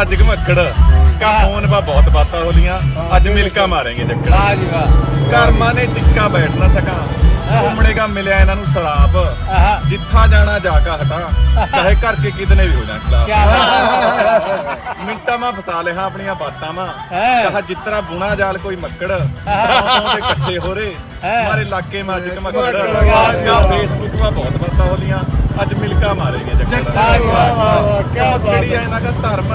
ਅੱਜ ਮੱਕੜ ਕਾਹੋਂ ਨਾ ਬਹੁਤ ਬਾਤਾਂ ਹੋਲੀਆਂ ਅੱਜ ਮਿਲਕਾ ਮਾਰਾਂਗੇ ਜੱਕੜ ਵਾਹ ਜੀ ਵਾਹ ਕਰਮਾਂ ਨੇ ਟਿੱਕਾ ਬੈਠ ਨਾ ਸਕਾਂ ਘੁੰਮਣੇ ਦਾ ਮਿਲਿਆ ਇਹਨਾਂ ਨੂੰ ਸਰਾਪ ਜਿੱਥਾ ਜਾਣਾ ਜਾ ਕੇ ਹਟਾ ਚਾਹੇ ਘਰ ਕੇ ਵੀ ਹੋ ਜਾਣ ਖਿਲਾਫ ਮਿੰਟਾਂ ਮਾ ਫਸਾ ਲਿਆ ਆਪਣੀਆਂ ਬਾਤਾਂ ਮਾ ਕਹਾ ਜਿੱਤਰਾ ਬੁਣਾ ਜਾਲ ਕੋਈ ਮੱਕੜ ਦੇ ਇਕੱਠੇ ਹੋਰੇ ਮਾਰੇ ਇਲਾਕੇ ਮਾ ਅੱਜ ਮੱਕੜ ਕਾ ਫੇਸਬੁੱਕ ਮਾ ਬਹੁਤ ਬਾਤਾਂ ਹੋਲੀਆਂ ਅੱਜ ਮਿਲਕਾ ਮਾਰੇਗੇ ਜੱਟਾਂ ਦਾ ਕਿਹੜੀ ਹੈ ਇਹਨਾਂ ਦਾ ਧਰਮ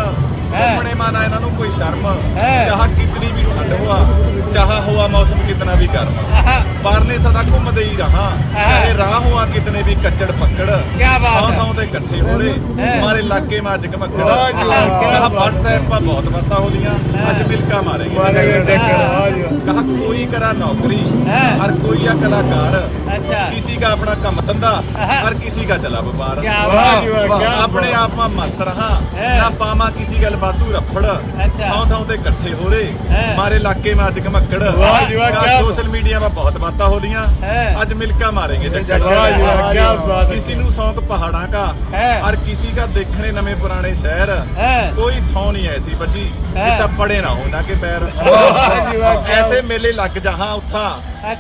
ਆਪਣੇ ਮਨ ਆ ਇਹਨਾਂ ਨੂੰ ਕੋਈ ਸ਼ਰਮ ਚਾਹ ਕਿਤਨੀ ਵੀ ਠੰਡ ਹੋਆ ਚਾਹ ਹੋਆ ਮੌਸਮ ਕਿਤਨਾ ਵੀ ਗਰਮ ਪਰਨੇ ਸਦਾ ਘੁੰਮਦੇ ਹੀ ਰਹਾ ਚਾਹੇ ਰਾਹ ਹੋਆ ਕਿਤਨੇ ਵੀ ਕੱਚੜ ਪੱਕੜ ਕਿਆ ਬਾਤ ਹੈ ਥਾਂ ਤੇ ਇਕੱਠੇ ਹੋ ਰਹੇ ਮਾਰੇ ਇਲਾਕੇ ਮਾ ਅੱਜ ਘਮਕੜ ਕਹਾ WhatsApp ਪਾ ਬਹੁਤ ਬਾਤਾਂ ਹੋਦੀਆਂ ਅੱਜ ਮਿਲਕਾ ਮਾਰੇਗੇ ਕਹਾ ਕੋਈ ਕਰਾ ਨੌਕਰੀ ਹਰ ਕੋਈ ਆ ਕਲਾਕਾਰ ਅੱਛਾ ਕਿਸੇ ਦਾ ਆਪਣਾ ਕੰਮ ਧੰਦਾ ਹਰ ਕਿਸੇ ਦਾ ਚਲਾ ਵਪਾਰ ਆਪਣੇ ਆਪ ਮਾ ਮਸਤ ਰਹਾ ਨਾ ਪਾਵਾ ਕਿਸੇ ਗੱਲ ਵਾਧੂ ਰਫੜ ਥਾਂ ਥਾਂ ਤੇ ਇਕੱਠੇ ਹੋ ਰਹੇ ਮਾਰੇ ਇਲਾਕੇ ਮੈਂ ਅੱਜ ਘਮੱਕੜ ਵਾਹ ਜੀ ਵਾਹ ਕੀ ਸੋਸ਼ਲ ਮੀਡੀਆ 'ਤੇ ਬਹੁਤ ਬਾਤਾਂ ਹੋ ਲੀਆਂ ਅੱਜ ਮਿਲਕਾ ਮਾਰੇਗੇ ਕਿਸੇ ਜੀ ਕੀ ਬਾਤ ਨੂੰ ਸ਼ੌਂਕ ਪਹਾੜਾਂ ਦਾ ਔਰ ਕਿਸੇ ਦਾ ਦੇਖਣੇ ਨਵੇਂ ਪੁਰਾਣੇ ਸ਼ਹਿਰ ਕੋਈ थौ ਨਹੀਂ ਐਸੀ ਬੱਜੀ जितना ਪੜੇ ਨਾ ਹੋ ਨਾ ਕਿ ਪੈਰ ਐਸੇ ਮੇਲੇ ਲੱਗ ਜਾਹਾਂ ਉੱਥਾ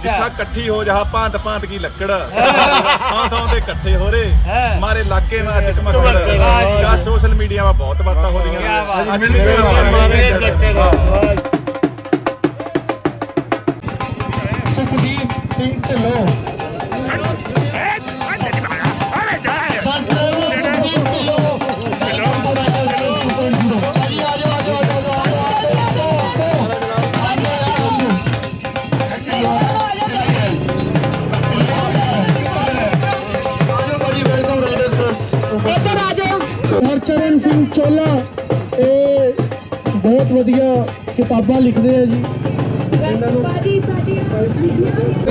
ਜਿੱਥਾ ਇਕੱਠੀ ਹੋ ਜਾਹਾਂ ਭਾਂਤ ਭਾਂਤ ਕੀ ਲੱਕੜ ਥਾਂ ਥਾਂ ਤੇ ਇਕੱਠੇ ਹੋ ਰਹੇ ਮਾਰੇ ਇਲਾਕੇ ਮੈਂ ਅੱਜ ਕਮਕੜ ਸੋਸ਼ਲ ਮੀਡੀਆ ਮਾ ਬਹੁਤ ਬਾਤਾਂ ਹੋ ਰਹੀਆਂ सुखदीप सिंह ढिलो चरण सिंह चोला ਬਹੁਤ ਵਧੀਆ ਕਿਤਾਬਾਂ ਲਿਖਦੇ ਆ ਜੀ ਇਹਨਾਂ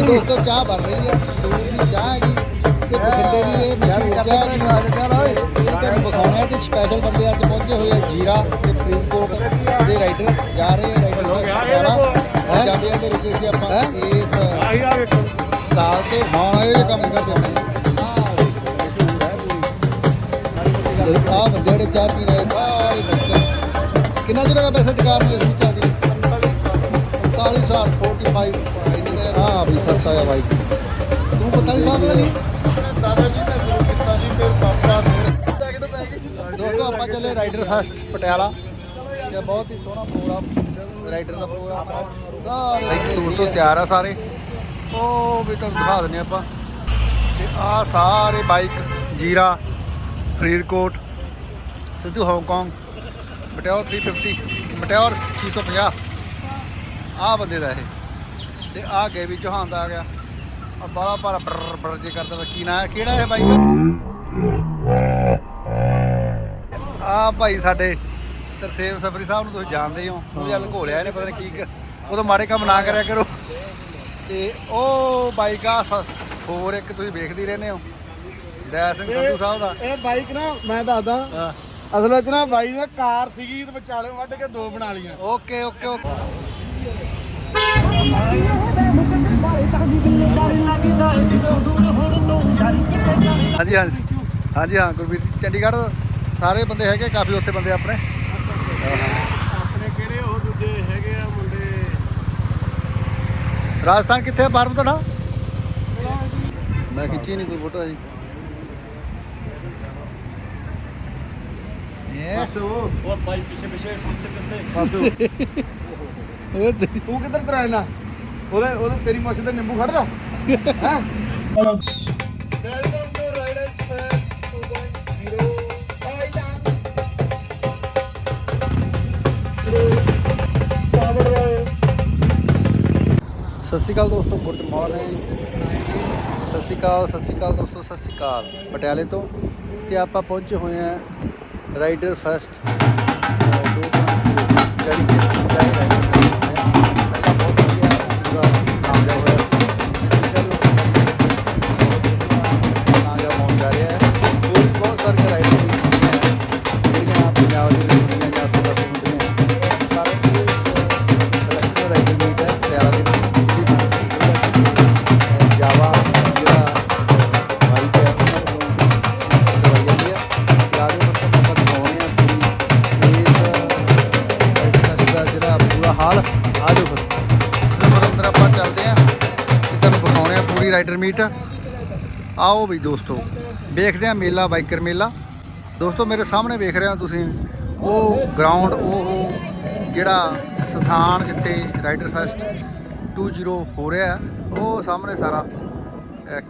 ਨੂੰ ਦੋਸਤੋ ਚਾਹ ਬਣ ਰਹੀ ਆ ਦੂਰ ਦੀ ਚਾਹ ਹੈਗੀ ਤੇ ਬੰਦੇ ਦੀ ਇਹ ਚਾਹ ਚਾਹ ਹੈਗੀ ਇਹ ਤੁਹਾਨੂੰ ਵਿਖਾਉਣਾ ਹੈ ਤੇ ਸਪੈਸ਼ਲ ਬੰਦੇ ਅੱਜ ਪਹੁੰਚੇ ਹੋਏ ਆ ਜੀਰਾ ਤੇ ਕੋਟ ਦੇ ਰਾਈਡਰ ਜਾ ਰਹੇ ਆ ਰਾਈਡਰ ਦਾ ਜਾਣਾ ਜਾਂਦੇ ਆ ਤੇ ਰੁਕੇ ਸੀ ਆਪਾਂ ਇਸ ਸਟਾਲ ਤੇ ਹਾਂ ਇਹ ਕੰਮ ਕਰਦੇ ਆ ਆਹ ਬੰਦੇ ਜਿਹੜੇ ਚਾਹ ਪੀ ਰਹੇ ਸਾਰੇ ਬੱਚੇ ਕਿੰਨਾ ਚਿਰ ਦਾ ਪੈਸਾ ਟਿਕਾ ਰਹੇ ਨੂੰ ਇਸ 45 ਸਾਲ 45 ਸਾਲ 45 ਇੰਨੇ ਹਾਂ ਵੀ ਸਸਤਾ ਆ ਬਾਈ ਤੂੰ 45 ਸਾਲ ਦਾ ਨਹੀਂ ਆਪਣੇ ਦਾਦਾ ਜੀ ਦਾ ਜ਼ਰੂਰ ਕੀਤਾ ਜੀ ਫਿਰ ਪਾਪਾ ਫਿਰ ਜੈਕਟ ਪੈ ਗਈ ਦੋਸਤੋ ਆਪਾਂ ਚੱਲੇ ਰਾਈਡਰ ਫੈਸਟ ਪਟਿਆਲਾ ਤੇ ਬਹੁਤ ਹੀ ਸੋਹਣਾ ਪ੍ਰੋਗਰਾਮ ਰਾਈਡਰ ਦਾ ਪ੍ਰੋਗਰਾਮ ਹੈ ਟੂਰ ਤੋਂ ਤਿਆਰ ਆ ਸਾਰੇ ਉਹ ਵੀ ਤੁਹਾਨੂੰ ਦਿਖਾ ਦਿੰਨੇ ਆਪਾਂ ਤੇ ਆ ਸਾਰੇ bike Zira Faridkot Sidhu Hong Kong meteor 350 meteor 650 ਆ ਬੰਦੇ ਦਾ ਇਹ ਤੇ ਆ ਗਏ ਵੀ ਜਹਾਨ ਦਾ ਆ ਗਿਆ ਆ ਬਾਲਾ ਪਰ ਬਰ ਬਰ ਜੇ ਕਰਦਾ ਤਾਂ ਕੀ ਨਾ ਹੈ ਕਿਹੜਾ ਹੈ ਬਾਈ ਆ ਭਾਈ ਸਾਡੇ ਤਰਸੇਮ ਸਫਰੀ ਸਾਹਿਬ ਨੂੰ ਤੁਸੀਂ ਜਾਣਦੇ ਹੋ ਉਹ ਜਲ ਘੋਲਿਆ ਇਹਨੇ ਪਤਾ ਨਹੀਂ ਕੀ ਉਦੋਂ ਮਾੜੇ ਕੰਮ ਨਾ ਕਰਿਆ ਕਰੋ ਤੇ ਉਹ ਬਾਈਕ ਆ ਹੋਰ ਇੱਕ ਤੁਸੀਂ ਵੇਖਦੇ ਰਹਿੰਦੇ ਹੋ ਸਿੰਘ ਸਾਹਿਬ ਦਾ ਇਹ ਬਾਈਕ ਨਾ ਮੈਂ ਦੱਸਦਾ ਅਸਲ ਵਿੱਚ ਨਾ ਬਾਈ ਨੇ ਕਾਰ ਸੀਗੀ ਤੇ ਵਿਚਾਲੇ ਵੱਢ ਕੇ ਦੋ ਬਣਾ ਲਈਆਂ ਓਕੇ ਓਕੇ ਓਕੇ ਹਾਂਜੀ ਹਾਂਜੀ ਹਾਂਜੀ ਹਾਂ ਗੁਰਵੀਰ ਚੰਡੀਗੜ੍ਹ ਸਾਰੇ ਬੰਦੇ ਹੈਗੇ ਕਾਫੀ ਉੱਥੇ ਬੰਦੇ ਆਪਣੇ ਆਪਣੇ ਕਿਹੜੇ ਉਹ ਦੂਜੇ ਹੈਗੇ ਆ ਮੁੰਡੇ ਰਾਜਸਥਾਨ ਕਿੱਥੇ ਆ ਮੈਂ ਖਿੱਚੀ ਨਹੀਂ ਕੋਈ ਫੋਟੋ ਜੀ ਹੈ ਉਹ ਭਾਈ ਪਿੱਛੇ ਉਹ ਤੇਰੀ ਤੂੰ ਕਿੱਧਰ ਤੇਰੀ ਨਿੰਬੂ ਖੜਦਾ ਹੈ ਰਾਈਡਰਸ 2.0 ਸਤਿ ਸ਼੍ਰੀ ਅਕਾਲ ਦੋਸਤੋ ਗੁੱਡ ਮਾਰਨਿੰਗ ਸਤਿ ਸ਼੍ਰੀ ਅਕਾਲ ਸਤਿ ਸ਼੍ਰੀ ਅਕਾਲ ਦੋਸਤੋ ਸਤਿ ਸ਼੍ਰੀ ਅਕਾਲ ਪਟਿਆਲੇ ਤੋਂ ਤੇ ਆਪਾਂ ਪਹੁੰਚੇ ਹੋਏ ਆ rider first to point two சரிக்கு ਆਓ ਵੀ ਦੋਸਤੋ ਵੇਖਦੇ ਆ ਮੇਲਾ ਬਾਈਕਰ ਮੇਲਾ ਦੋਸਤੋ ਮੇਰੇ ਸਾਹਮਣੇ ਵੇਖ ਰਹੇ ਹੋ ਤੁਸੀਂ ਉਹ ਗਰਾਊਂਡ ਉਹ ਜਿਹੜਾ ਸਥਾਨ ਜਿੱਥੇ ਰਾਈਡਰ ਫੈਸਟ 20 ਹੋ ਰਿਹਾ ਉਹ ਸਾਹਮਣੇ ਸਾਰਾ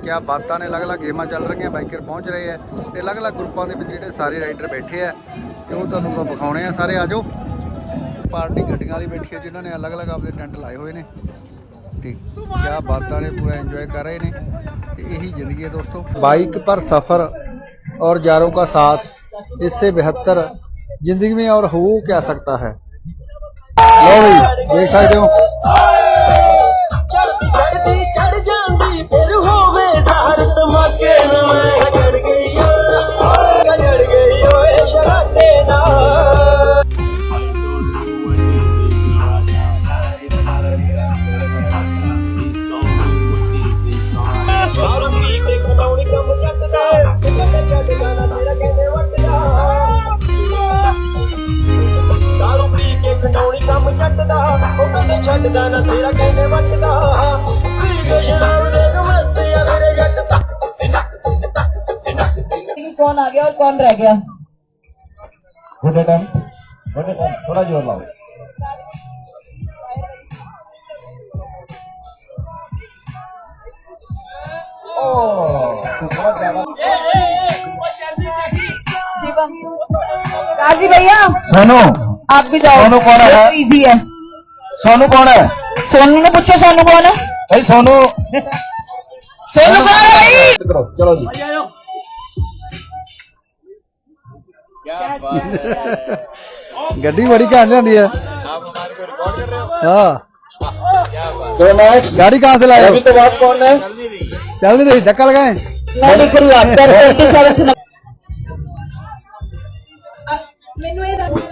ਕਿਆ ਬਾਤਾਂ ਨੇ ਅਲੱਗ-ਅਲੱਗ ਗੇਮਾਂ ਚੱਲ ਰਹੀਆਂ ਬਾਈਕਰ ਪਹੁੰਚ ਰਹੇ ਆ ਤੇ ਅਲੱਗ-ਅਲੱਗ ਗਰੁੱਪਾਂ ਦੇ ਵਿੱਚ ਜਿਹੜੇ ਸਾਰੇ ਰਾਈਡਰ ਬੈਠੇ ਆ ਤੇ ਉਹ ਤੁਹਾਨੂੰ ਮੈਂ ਵਿਖਾਉਣੇ ਆ ਸਾਰੇ ਆਜੋ ਪਾਰਟੀ ਗੱਡੀਆਂ ਦੀ ਬੈਠੀ ਆ ਜਿਨ੍ਹਾਂ ਨੇ ਅਲੱਗ-ਅਲੱਗ ਆਪਣੇ ਟੈਂਟ ਲਾਏ ਹੋਏ ਨੇ ਤੇ ਕਿਆ ਬਾਤਾਂ ਨੇ ਪੂਰਾ ਇੰਜੋਏ ਕਰ ਰਹੇ ਨੇ यही जिंदगी है दोस्तों बाइक पर सफ़र और यारों का साथ इससे बेहतर जिंदगी में और हो क्या सकता है देख सकते हो ਕੰਮ ਚੱਟਦਾ ਉਹ ਕਦੇ ਛੱਡਦਾ ਨਾ ਤੇਰਾ ਕਹਿੰਦੇ ਵੱਟਦਾ ਖਰੀ ਕੇ ਸ਼ਰਾਬ ਦੇ ਗਮਸਤੇ ਆ ਮੇਰੇ ਜੱਟ कौन आ गया और कौन रह गया गुड मैडम गुड मैडम थोड़ा जोर लाओ काजी भैया सुनो ਆਪ ਵੀ ਜਾਓ ਸੋਨੂ ਕੌਣ ਹੈ ਈਜ਼ੀ ਹੈ ਸੋਨੂ ਕੌਣ ਹੈ ਸੋਨੂ ਨੂੰ ਪੁੱਛੋ ਸੋਨੂ ਕੌਣ ਹੈ ਭਾਈ ਸੋਨੂ ਸੋਨੂ ਕੌਣ ਹੈ ਭਾਈ ਚਲੋ ਜੀ ਗੱਡੀ ਬੜੀ ਘਾਂ ਜਾਂਦੀ ਹੈ ਆਪ ਕਰ ਰਹੇ ਹੋ ਹਾਂ ਕੀ ਬਾਤ ਚਲੋ ਮੈਂ ਗਾੜੀ ਕਾਸ ਲਾਇਆ ਅਭੀ ਤੋਂ ਬਾਅਦ ਕੌਣ ਹੈ ਚੱਲ ਨਹੀਂ ਰਹੀ ਧੱਕਾ ਲਗਾਏ ਮੈਂ ਨਹੀਂ ਕਰੂੰਗਾ ਕਰ ਕੇ ਸਾਰੇ ਮੈਨੂੰ ਇਹ ਦੱਸ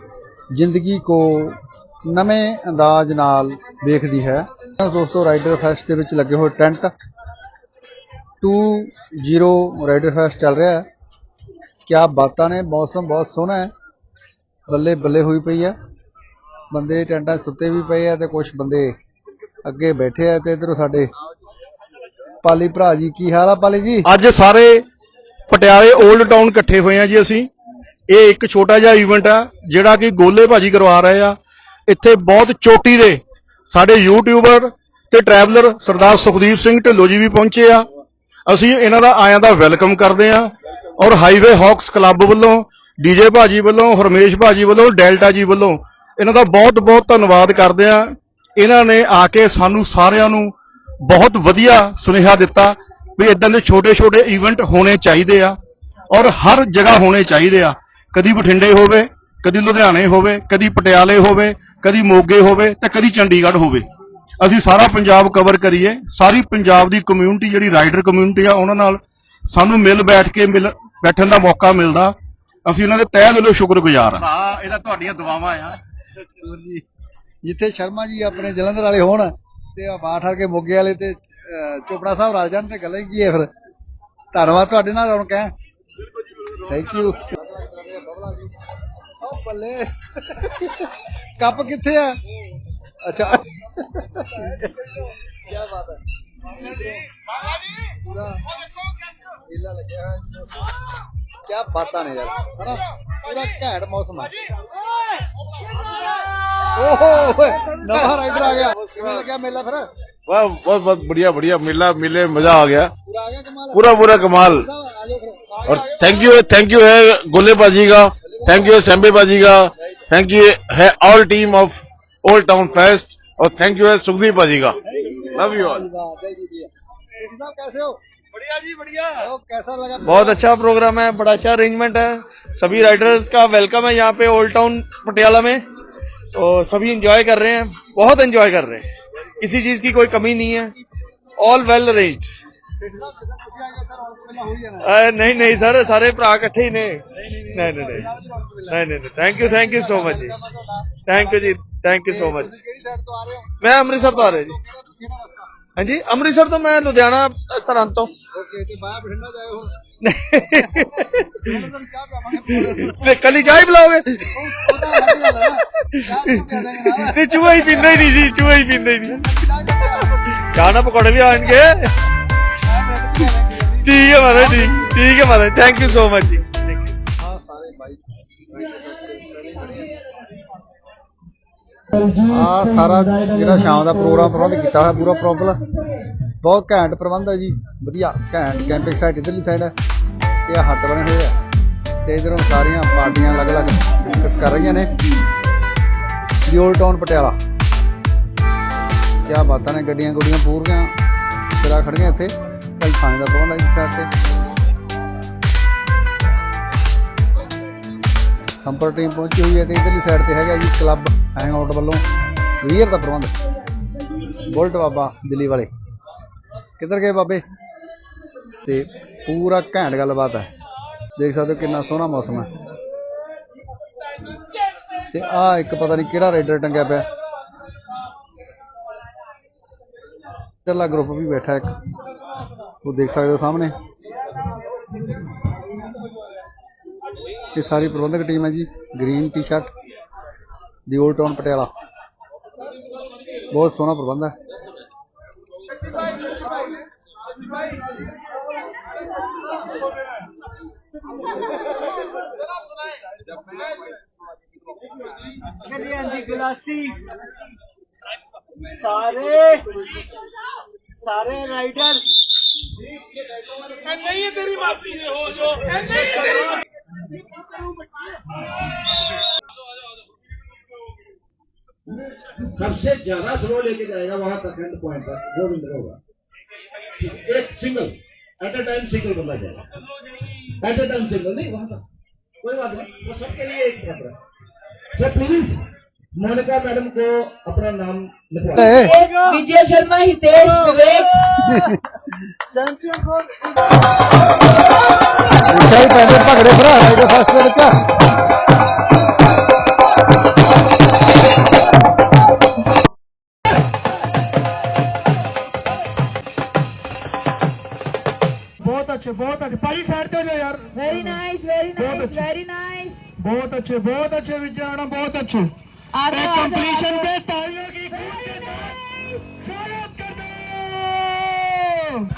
ਜ਼ਿੰਦਗੀ ਕੋ ਨਵੇਂ ਅੰਦਾਜ਼ ਨਾਲ ਵੇਖਦੀ ਹੈ ਦੋਸਤੋ ਰਾਈਡਰ ਫੈਸਟ ਦੇ ਵਿੱਚ ਲੱਗੇ ਹੋਏ ਟੈਂਟ 20 ਰਾਈਡਰ ਫੈਸਟ ਚੱਲ ਰਿਹਾ ਹੈ ਕੀ ਬਾਤਾਂ ਨੇ ਮੌਸਮ ਬਹੁਤ ਸੋਹਣਾ ਹੈ ਬੱਲੇ ਬੱਲੇ ਹੋਈ ਪਈ ਹੈ ਬੰਦੇ ਟੈਂਟਾਂ ਸੁੱਤੇ ਵੀ ਪਏ ਆ ਤੇ ਕੁਝ ਬੰਦੇ ਅੱਗੇ ਬੈਠੇ ਆ ਤੇ ਇਧਰੋਂ ਸਾਡੇ ਪਾਲੀ ਭਰਾ ਜੀ ਕੀ ਹਾਲ ਆ ਪਾਲੀ ਜੀ ਅੱਜ ਸਾਰੇ ਪਟਿਆਲੇ 올ਡ ਟਾਊਨ ਇਕੱਠੇ ਹੋਏ ਆ ਜੀ ਅਸੀਂ ਇਹ ਇੱਕ ਛੋਟਾ ਜਿਹਾ ਇਵੈਂਟ ਆ ਜਿਹੜਾ ਕਿ ਗੋਲੇ ਭਾਜੀ ਕਰਵਾ ਰਹੇ ਆ ਇੱਥੇ ਬਹੁਤ ਚੋਟੀ ਦੇ ਸਾਡੇ ਯੂਟਿਊਬਰ ਤੇ ਟਰੈਵਲਰ ਸਰਦਾਰ ਸੁਖਦੀਪ ਸਿੰਘ ਢਿੱਲੋ ਜੀ ਵੀ ਪਹੁੰਚੇ ਆ ਅਸੀਂ ਇਹਨਾਂ ਦਾ ਆਇਆਂ ਦਾ ਵੈਲਕਮ ਕਰਦੇ ਆ ਔਰ ਹਾਈਵੇ ਹੌਕਸ ਕਲੱਬ ਵੱਲੋਂ ਡੀਜੇ ਭਾਜੀ ਵੱਲੋਂ ਹਰਮੇਸ਼ ਭਾਜੀ ਵੱਲੋਂ ਡੈਲਟਾ ਜੀ ਵੱਲੋਂ ਇਹਨਾਂ ਦਾ ਬਹੁਤ ਬਹੁਤ ਧੰਨਵਾਦ ਕਰਦੇ ਆ ਇਹਨਾਂ ਨੇ ਆ ਕੇ ਸਾਨੂੰ ਸਾਰਿਆਂ ਨੂੰ ਬਹੁਤ ਵਧੀਆ ਸੁਨੇਹਾ ਦਿੱਤਾ ਵੀ ਇਦਾਂ ਦੇ ਛੋਟੇ-ਛੋਟੇ ਇਵੈਂਟ ਹੋਣੇ ਚਾਹੀਦੇ ਆ ਔਰ ਹਰ ਜਗ੍ਹਾ ਹੋਣੇ ਚਾਹੀਦੇ ਆ ਕਦੀ ਬਠਿੰਡੇ ਹੋਵੇ ਕਦੀ ਲੁਧਿਆਣੇ ਹੋਵੇ ਕਦੀ ਪਟਿਆਲੇ ਹੋਵੇ ਕਦੀ ਮੋਗੇ ਹੋਵੇ ਤੇ ਕਦੀ ਚੰਡੀਗੜ੍ਹ ਹੋਵੇ ਅਸੀਂ ਸਾਰਾ ਪੰਜਾਬ ਕਵਰ ਕਰੀਏ ਸਾਰੀ ਪੰਜਾਬ ਦੀ ਕਮਿਊਨਿਟੀ ਜਿਹੜੀ ਰਾਈਡਰ ਕਮਿਊਨਿਟੀ ਆ ਉਹਨਾਂ ਨਾਲ ਸਾਨੂੰ ਮਿਲ ਬੈਠ ਕੇ ਮਿਲ ਬੈਠਣ ਦਾ ਮੌਕਾ ਮਿਲਦਾ ਅਸੀਂ ਉਹਨਾਂ ਦੇ ਤਹਿ ਦਿਲੋਂ ਸ਼ੁਕਰਗੁਜ਼ਾਰ ਆ ਹਾਂ ਇਹਦਾ ਤੁਹਾਡੀਆਂ ਦੁਆਵਾਂ ਆ ਜਿੱਥੇ ਸ਼ਰਮਾ ਜੀ ਆਪਣੇ ਜਲੰਧਰ ਵਾਲੇ ਹੋਣ ਤੇ ਆ ਬਾਠੜ ਕੇ ਮੋਗੇ ਵਾਲੇ ਤੇ ਚੋਪੜਾ ਸਾਹਿਬ ਰਾਜਨ ਤੇ ਗੱਲ ਕੀ ਹੈ ਫਿਰ ਧੰਨਵਾਦ ਤੁਹਾਡੇ ਨਾਲ ਹੁਣ ਕਹਿ ਥੈਂਕ ਯੂ ਉਹ ਬੱਲੇ अच्छा क्या बात है ਕੀ ਬਾਤ ਹੈ क्या बात ने यार पूरा घैट मौसम ओहो नवा इधर आ गया लग गया मेला फिर वाह बहुत बहुत बढ़िया बढ़िया मिला मिले मजा आ गया पूरा पूरा कमाल और थैंक यू थैंक यू है गोले बाजी का थैंक यू है सैम्बे बाजी का थैंक यू है all team of old town fest और थैंक यू है सुखदीप बाजी का लव यू ऑल कैसे हो बढ़िया जी बढ़िया कैसा लगा बहुत अच्छा प्रोग्राम है बड़ा अच्छा अरेंजमेंट है सभी राइडर्स का वेलकम है यहाँ पे ओल्ड टाउन पटियाला में तो सभी एंजॉय कर रहे हैं बहुत एंजॉय कर रहे हैं किसी चीज की कोई कमी नहीं है ऑल वेल अरेंज नहीं नहीं सर सारे भरा कट्ठे ही ने नहीं नहीं नहीं नहीं thank you thank you so much ji thank you जी थैंक यू सो मच मैं अमृतसर तो आ रहा जी हाँ जी अमृतसर तो मैं लुधियाना सरहद तो कल ही चाय बुलाओगे ਨਹੀਂ ਚੂਹਾ ਹੀ ਪਿੰਦਾ ਹੀ ਨਹੀਂ ਸੀ ਚੂਹਾ ਹੀ ਪਿੰਦਾ ਹੀ ਨਹੀਂ ਗਾਣਾ ਪਕੌੜੇ ਵੀ ਕੇ ਠੀਕ ਹੈ ਮਾਰਾ ਠੀਕ ਠੀਕ ਹੈ ਮਾਰਾ ਥੈਂਕ ਯੂ ਸੋ ਮਚ ਜੀ ਹਾਂ ਸਾਰੇ ਆ ਸਾਰਾ ਜਿਹੜਾ ਸ਼ਾਮ ਦਾ ਪ੍ਰੋਗਰਾਮ ਪ੍ਰਬੰਧ ਕੀਤਾ ਹੋਇਆ ਪੂਰਾ ਪ੍ਰੋਬਲ ਬਹੁਤ ਘੈਂਟ ਪ੍ਰਬੰਧ ਹੈ ਜੀ ਵਧੀਆ ਘੈਂਟ ਕੈਂਪਿੰਗ ਸਾਈਟ ਇਧਰਲੀ ਸਾਈਡ ਹੈ ਤੇ ਹੱਟ ਬਣੇ ਹੋਏ ਆ ਤੇ ਇਧਰੋਂ ਸਾਰੀਆਂ ਪਾਰਟੀਆਂ ਅਲੱਗ-ਅਲੱਗ ਡਿਸਕਸ ਕਰ ਰਹੀਆਂ ਨੇ ਜੋਲ ਟਾਊਨ ਪਟਿਆਲਾ ਕਿਆ ਬਾਤਾਂ ਨੇ ਗੱਡੀਆਂ ਗੁੱਡੀਆਂ ਪੂਰੀਆਂ ਸਿਰਾ ਖੜੀਆਂ ਇੱਥੇ ਭਾਈ ਖਾਣੇ ਦਾ ਪ੍ਰਬੰਧ ਹੈ ਇਸ ਸਾਈਡ ਤੇ ਹੰਪਰ ਟੀਮ ਪਹੁੰਚੀ ਹੋਈ ਹੈ ਤੇ ਇਧਰਲੀ ਸਾਈਡ ਤੇ ਹੈਗਾ ਜੀ ਕਲੱਬ ਹੈਂਗ ਆਊਟ ਵੱਲੋਂ ਵੀਰ ਦਾ ਪ੍ਰਬੰਧ ਬੁਲਟ ਬਾਬਾ ਦਿੱਲੀ ਵਾਲੇ ਕਿੱਧਰ ਗਏ ਬਾਬੇ ਤੇ ਪੂਰਾ ਘੈਂਟ ਗੱਲਬਾਤ ਹੈ ਦੇਖ ਸਕਦੇ ਹੋ ਕਿੰਨਾ ਸੋਹਣਾ ਮੌਸਮ ਹੈ ਤੇ ਆ ਇੱਕ ਪਤਾ ਨਹੀਂ ਕਿਹੜਾ ਰਾਈਡਰ ਟੰਗਿਆ ਪਿਆ ਚੱਲਾ ਗਰੁੱਪ ਵੀ ਬੈਠਾ ਇੱਕ ਉਹ ਦੇਖ ਸਕਦੇ ਹੋ ਸਾਹਮਣੇ ਇਹ ਸਾਰੀ ਪ੍ਰਬੰਧਕ ਟੀਮ ਹੈ ਜੀ ਗ੍ਰੀਨ ਟੀ-ਸ਼ਰਟ ਦੀ 올 ਟਾਊਨ ਪਟਿਆਲਾ ਬਹੁਤ ਸੋਹਣਾ ਪ੍ਰਬੰਧ ਹੈ सारे सारे राइडर नहीं है तेरी हो जो सबसे ज्यादा स्लो लेके जाएगा वहां तक एंड पॉइंट पर वो विनर होगा एक single at a time single बंदा जाएगा एट अ टाइम सिंगल नहीं वहां तक कोई बात नहीं वो सबके लिए एक खतरा सर प्लीज मोनिका मैडम को अपना नाम लिखवा विजय शर्मा हितेश विवेक तो बहुत अच्छे बहुत अच्छे साइड यार very nice very nice very nice बहुत अच्छे बहुत अच्छे विजय मैडम बहुत अच्छे आगे कंप्लीशन तो पे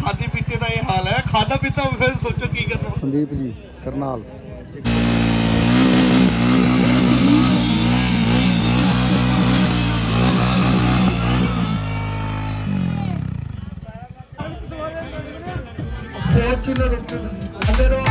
खाते पीते का ये हाल है खाता पीता फिर सोचो की संदीप जी करनाल फॉर्चुनर अंदर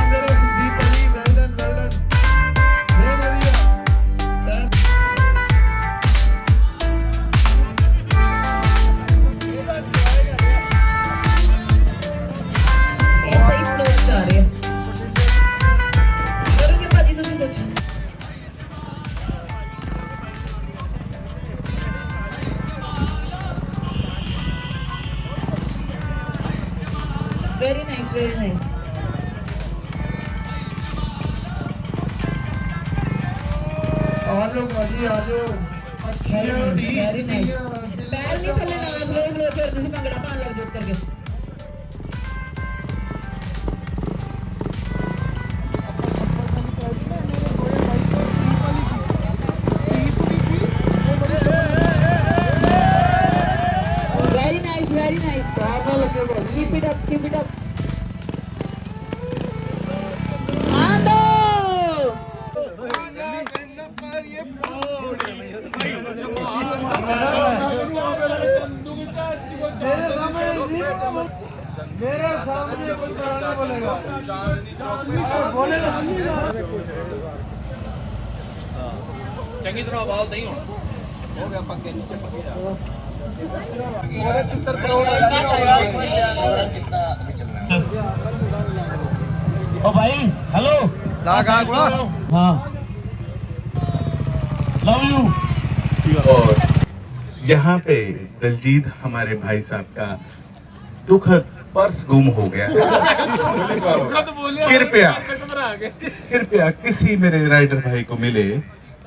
nice, very nice. आज भाजी आज ਅੱਖੀਆਂ ਦੀ ਪੈਰ ਨਹੀਂ ਥੱਲੇ ਲਾ ਲੋ ਫਲੋਚਰ ਤੁਸੀਂ ਭੰਗੜਾ ਪਾਣ ਲੱਗ ਜਾਓ ਕਰਕੇ मेरे सामने मेरे सामने कुछ पुराना बोलेगा बोलेगा चंगी तरह बाल नहीं हो गया पक्के नीचे ओ भाई हेलो हाँ लव यू और यहाँ पे दलजीत हमारे भाई साहब का दुखद पर्स गुम हो गया कृपया कृपया किसी मेरे राइडर भाई को मिले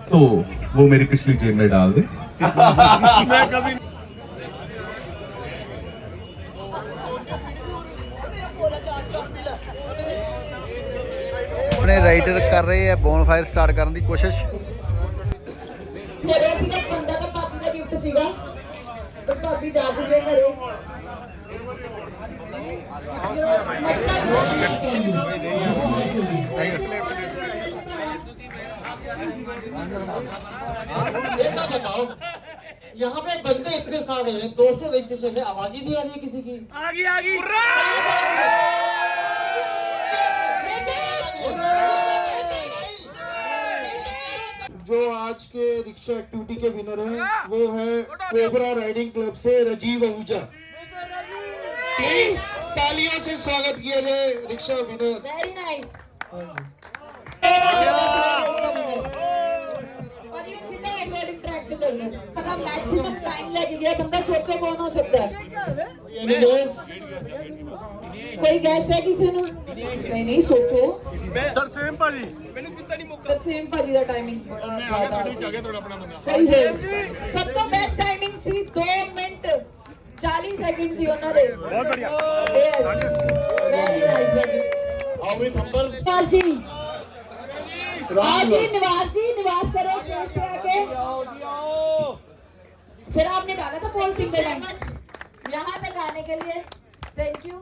तो वो मेरी पिछली जेब में डाल दे राइडर कर रहे हैं ਕਰ ਰਹੇ ਆ ਬੋਨਫਾਇਰ ਸਟਾਰਟ ਕਰਨ ਸੀਗਾ ਪਰ ਭਾਬੀ ਜਾ ਚੁੱਕੇ ਘਰੇ ये तो बताओ यहाँ पे बंदे इतने सारे हैं दोस्तों रजिस्ट्रेशन है आवाज ही नहीं आ रही किसी की आगे आगे जो आज के रिक्शा एक्टिविटी के विनर हैं हाँ। वो है कोबरा राइडिंग क्लब से राजीव आहूजा प्लीज तालियों से स्वागत किया जाए रिक्शा विनर वेरी नाइस और ये पता मैक्सिमम टाइम लगेगा बंदा सोचे कौन हो सकता है दोस्त ਕੋਈ ਗੈਸ ਹੈ ਕਿਸੇ ਨੂੰ ਨਹੀਂ ਨਹੀਂ ਸੋਚੋ ਤਰਸੇਮ ਭਾਜੀ ਮੈਨੂੰ ਕਿੰਨਾ ਨਹੀਂ ਮੌਕਾ ਤਰਸੇਮ ਭਾਜੀ ਦਾ ਟਾਈਮਿੰਗ ਬੜਾ ਜ਼ਿਆਦਾ ਗੱਡੀ ਚ ਆ ਗਿਆ ਤੁਹਾਡਾ ਆਪਣਾ ਬੰਦਾ ਸਭ ਤੋਂ ਬੈਸਟ ਟਾਈਮਿੰਗ ਸੀ 2 ਮਿੰਟ 40 ਸੈਕਿੰਡ ਸੀ ਉਹਨਾਂ ਦੇ ਬਹੁਤ ਬੜੀਆ ਯੈਸ ਵੈਰੀ ਨਾਈਸ ਆਓ ਵੀ ਨੰਬਰ ਨਿਵਾਸ ਜੀ ਜੀ ਨਿਵਾਸ ਜੀ ਨਿਵਾਸ ਕਰੋ ਸਟੇਜ ਤੇ ਆ ਕੇ सर आपने डाला था पोल सिंगल यहाँ तक आने के लिए थैंक यू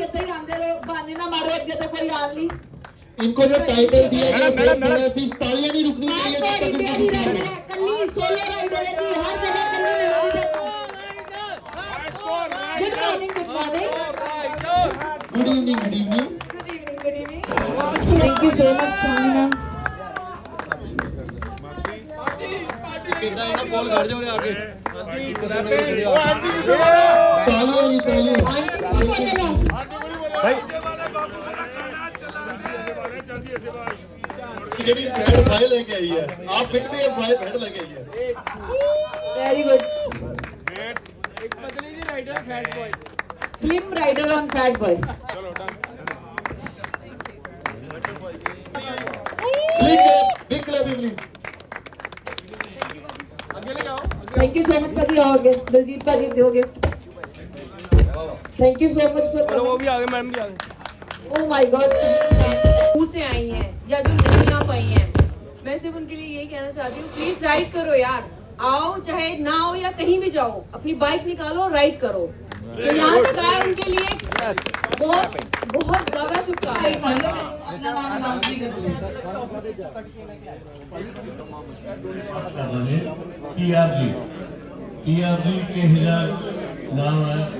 ਤੁਸੀਂ ਇੱਦਾਂ ਹੀ ਆਂਦੇ ਰਹੋ ਬਹਾਨੇ ਨਾ ਮਾਰੋ ਅੱਗੇ ਤਾਂ ਕੋਈ ਹਾਲ ਨਹੀਂ इनको जो टाइटल दिया गया है बीस तालियां नहीं रुकनी चाहिए जब तक उनकी जीत है कल्ली सोलो राइड होगी हर जगह कल्ली में होगी good morning good morning good evening good evening good evening thank you so much Swami ma'am ਕਿੰਨਾ ਇਹਨਾਂ ਕੋਲ ਘੜ ਜਾਓ ਰੇ ਆ ਕੇ ਹਾਂਜੀ ਤਾਲੀਆਂ ਦੀ ਤਾਲੀਆਂ ਹਾਂਜੀ ਜਿਹੜੀ ਫੈਡ ਫਾਇਲ ਲੈ ਕੇ ਆਈ ਹੈ ਆਪ ਫਿਟ ਵੀ ਫਾਇਲ ਫੈਡ ਲੈ ਕੇ ਆਈ ਹੈ ਵੈਰੀ ਗੁੱਡ ਇੱਕ ਪਤਲੀ ਜੀ rider slim rider on fat boy चलो done big clap please thank you so much पाजी आओगे दिलजीत पाजी दोगे thank you so much sir for वो भी आ गए मैम भी आ गए ओ माय गॉड से आई हैं या जो नहीं आ पाई हैं मैं सिर्फ उनके लिए यही कहना चाहती हूं प्लीज राइड करो यार आओ चाहे ना हो या कहीं भी जाओ अपनी बाइक निकालो राइड करो तो यहां तक आए उनके लिए बहुत बहुत ज्यादा शुक्रिया शुभकामनाएं के हिसाब नाम है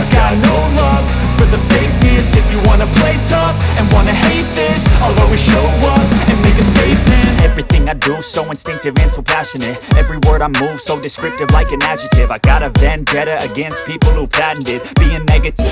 I got no love for the fakeness If you wanna play tough and wanna hate this I'll always show up and make a statement Everything I do so instinctive and so passionate Every word I move so descriptive like an adjective I got a vendetta against people who patented Being negative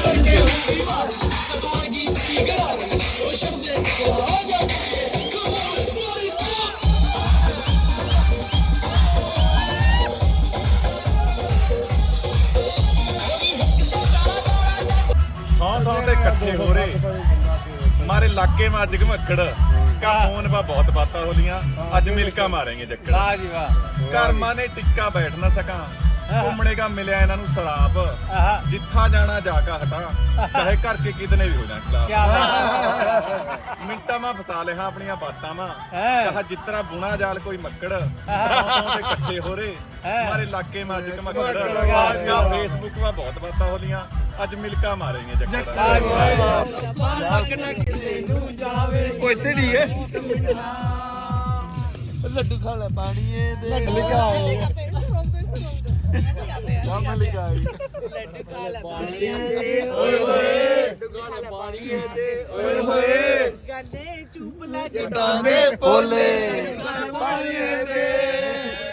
ਥਾਂ ਤੇ ਇਕੱਠੇ ਹੋ ਰਹੇ ਮਾਰੇ ਇਲਾਕੇ ਮਾ ਅੱਜ ਘਮਕੜ ਕਾ ਫੋਨ ਬਾ ਬਹੁਤ ਬਾਤਾਂ ਹੋਲੀਆਂ ਅੱਜ ਮਿਲਕਾ ਮਾਰਾਂਗੇ ਜੱਕੜ ਵਾਹ ਜੀ ਵਾਹ ਕਰਮਾ ਨੇ ਟਿੱਕਾ ਬੈਠ ਨਾ ਸਕਾਂ ਘੁੰਮਣੇ ਕਾ ਮਿਲਿਆ ਇਹਨਾਂ ਨੂੰ ਸਰਾਪ ਜਿੱਥਾ ਜਾਣਾ ਜਾ ਕਾ ਹਟਾ ਚਾਹੇ ਘਰ ਕੇ ਕਿਤਨੇ ਵੀ ਹੋ ਜਾਣ ਬਾਤ ਮਿੰਟਾਂ ਮਾ ਫਸਾ ਲਿਆ ਆਪਣੀਆਂ ਬਾਤਾਂ ਮਾ ਕਹਾ ਜਿੱਤਰਾ ਬੁਣਾ ਜਾਲ ਕੋਈ ਮੱਕੜ ਤੇ ਇਕੱਠੇ ਹੋ ਰਹੇ ਮਾਰੇ ਇਲਾਕੇ ਮਾ ਅੱਜ ਘਮਕੜ ਕਾ ਫੇਸਬੁੱਕ ਵਾ ਬਹੁਤ ਬਾਤਾਂ ਹੋਲੀਆਂ ਅੱਜ ਮਿਲਕਾ ਮਾਰੇਗੇ ਕਿਸੇ ਜੱਕੜਾ ਉਹ ਇੱਥੇ ਨਹੀਂ ਏ ਲੱਡੂ ਖਾ ਲੈ ਪਾਣੀ ਏ ਦੇ ਮਿਲਕਾ ਆਏ ਆ ਮਿਲਕਾ ਆਈ ਲੱਡੂ ਖਾ ਲੈ ਪਾਣੀ ਏ ਓਏ ਹੋਏ ਲੱਡੂ ਖਾ ਲੈ ਪਾਣੀ ਏ ਦੇ ਓਏ ਹੋਏ ਗੱਲੇ ਚੁੱਪ ਲਾ ਜਟਾਂ ਦੇ ਪੋਲੇ ਪਾਣੀ ਏ ਦੇ